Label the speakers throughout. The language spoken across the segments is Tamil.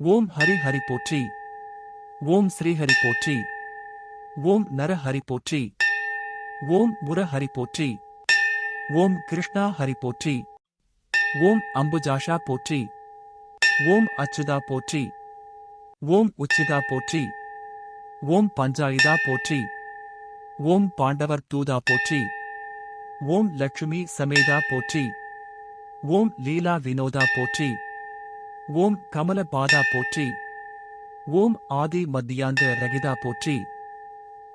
Speaker 1: ஓம் ஹரி ஹரி போற்றி ஓம் ஸ்ரீஹரி போற்றி ஓம் நர ஹரி போற்றி ஓம் புர ஹரி போற்றி ஓம் கிருஷ்ணா ஹரி போற்றி ஓம் அம்புஜாஷா போற்றி ஓம் அச்சுதா போற்றி ஓம் உச்சிதா போற்றி ஓம் பஞ்சாயுதா போற்றி ஓம் பாண்டவர் தூதா போற்றி ஓம் லட்சுமி சமேதா போற்றி ஓம் லீலா வினோதா போற்றி ஓம் கமலபாதா போற்றி ஓம் ஆதி மத்தியாந்த ரகிதா போற்றி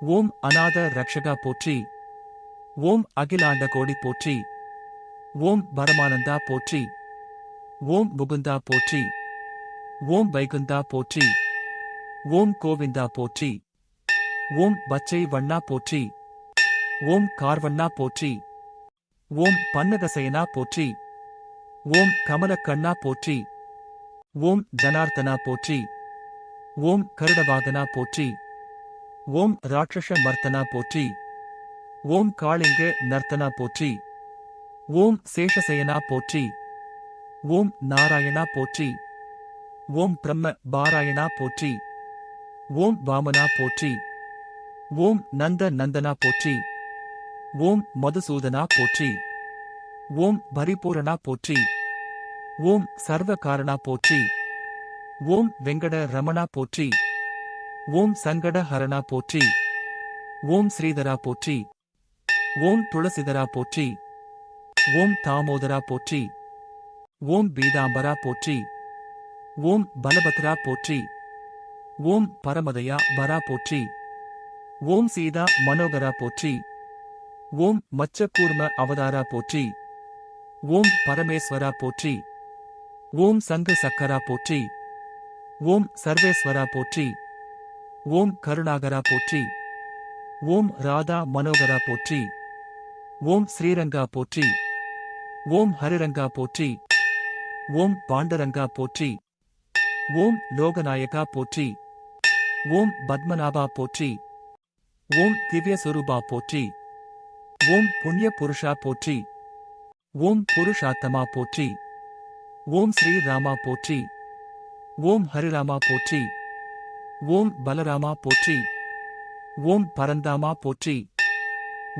Speaker 1: ஓம் அநாத ரக்ஷகா போற்றி ஓம் அகிலாண்ட கோடி போற்றி ஓம் பரமானந்தா போற்றி ஓம் முகுந்தா போற்றி ஓம் வைகுந்தா போற்றி ஓம் கோவிந்தா போற்றி ஓம் பச்சை வண்ணா போற்றி ஓம் கார்வண்ணா போற்றி ஓம் பன்னகசயனா போற்றி ஓம் கமலக்கண்ணா போற்றி ஓம் ஜனார்த்தனா போற்றி ஓம் கருடவாகனா போற்றி ஓம் ராட்சச மர்த்தனா போற்றி ஓம் காளிங்க நர்த்தனா போற்றி ஓம் சேஷசயனா போற்றி ஓம் நாராயணா போற்றி ஓம் பிரம்ம பாராயணா போற்றி ஓம் வாமனா போற்றி ஓம் நந்த நந்தனா போற்றி ஓம் மதுசூதனா போற்றி ஓம் பரிபூரணா போற்றி ஓம் சர்வகாரணா போற்றி ஓம் வெங்கட ரமணா போற்றி ஓம் சங்கட ஹரணா போற்றி ஓம் ஸ்ரீதரா போற்றி ஓம் துளசிதரா போற்றி ஓம் தாமோதரா போற்றி ஓம் பீதாம்பரா போற்றி ஓம் பலபத்ரா போற்றி ஓம் பரமதயா வரா போற்றி ஓம் சீதா மனோகரா போற்றி ஓம் மச்சக்கூர்ம அவதாரா போற்றி ஓம் பரமேஸ்வரா போற்றி ஓம் சங்கு சக்கரா போற்றி ஓம் சர்வேஸ்வரா போற்றி ஓம் கருணாகரா போற்றி ஓம் ராதா மனோகரா போற்றி ஓம் ஸ்ரீரங்கா போற்றி ஓம் ஹரிரங்கா போற்றி ஓம் பாண்டரங்கா போற்றி ஓம் லோகநாயகா போற்றி ஓம் பத்மநாபா போற்றி ஓம் திவ்யஸ்வரூபா போற்றி ஓம் புண்ணிய புருஷா போற்றி ஓம் புருஷாத்தமா போற்றி ஓம் ஸ்ரீ ராமா போற்றி ஓம் ஹரிராமா போற்றி ஓம் பலராமா போற்றி ஓம் பரந்தாமா போற்றி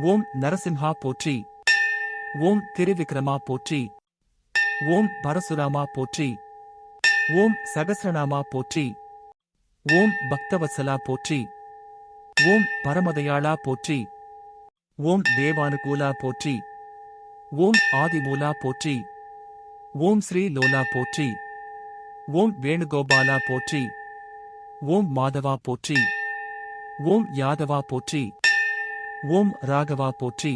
Speaker 1: ஓம் நரசிம்ஹா போற்றி ஓம் திருவிக்ரமா போற்றி ஓம் பரசுராமா போற்றி ஓம் சகசரநாமா போற்றி ஓம் பக்தவத்சலா போற்றி ஓம் பரமதயாளா போற்றி ஓம் தேவானுகூலா போற்றி ஓம் ஆதிமூலா போற்றி ஓம் ஸ்ரீ லோலா போற்றி ஓம் வேணுகோபாலா போற்றி ஓம் மாதவா போற்றி ஓம் யாதவா போற்றி ஓம் ராகவா போற்றி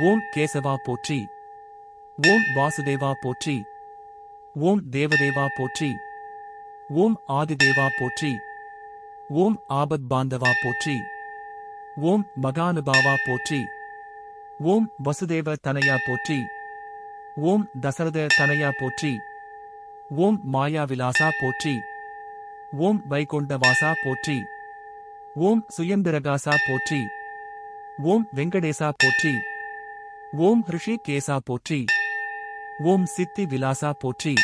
Speaker 1: ஓம் கேசவா போற்றி ஓம் வாசுதேவா போற்றி ஓம் தேவதேவா போற்றி ஓம் ஆதிதேவா போற்றி ஓம் ஆபத் பாந்தவா போற்றி ஓம் மகானுபாவா போற்றி ஓம் வசுதேவ தனையா போற்றி ஓம் தசரத தனையா போற்றி ஓம் மாயாவிலாசா போற்றி ஓம் வைகுண்டவாசா போற்றி ஓம் சுயம்பிரகாசா போற்றி ஓம் வெங்கடேசா போற்றி ஓம் ஹிருஷிகேசா போற்றி ஓம் சித்தி விலாசா போற்றி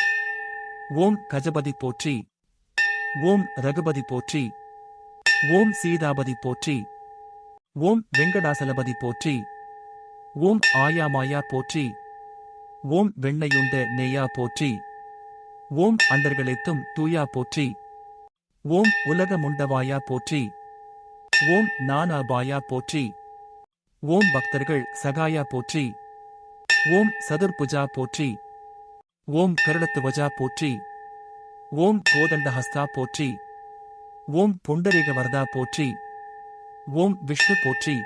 Speaker 1: ஓம் கஜபதி போற்றி ஓம் ரகுபதி போற்றி ஓம் சீதாபதி போற்றி ஓம் வெங்கடாசலபதி போற்றி ஓம் ஆயாமாயா போற்றி ஓம் வெண்ணையுண்ட நெய்யா போற்றி ஓம் அண்டர்களைத்தும் தூயா போற்றி ஓம் உலகமுண்டவாயா போற்றி ஓம் நானாபாயா போற்றி ஓம் பக்தர்கள் சகாயா போற்றி ஓம் சதுர்புஜா போற்றி ஓம் கருடத்துவஜா போற்றி ஓம் கோதண்டஹஸ்தா போற்றி ஓம் புண்டரீகவர்தா போற்றி ஓம் விஷ்ணு போற்றி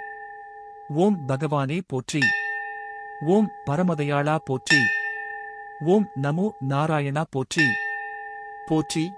Speaker 1: ஓம் பகவானே போற்றி ஓம் பரமதயாளா போற்றி. ஓம் நமோ நாராயணா போற்றி. போற்றி.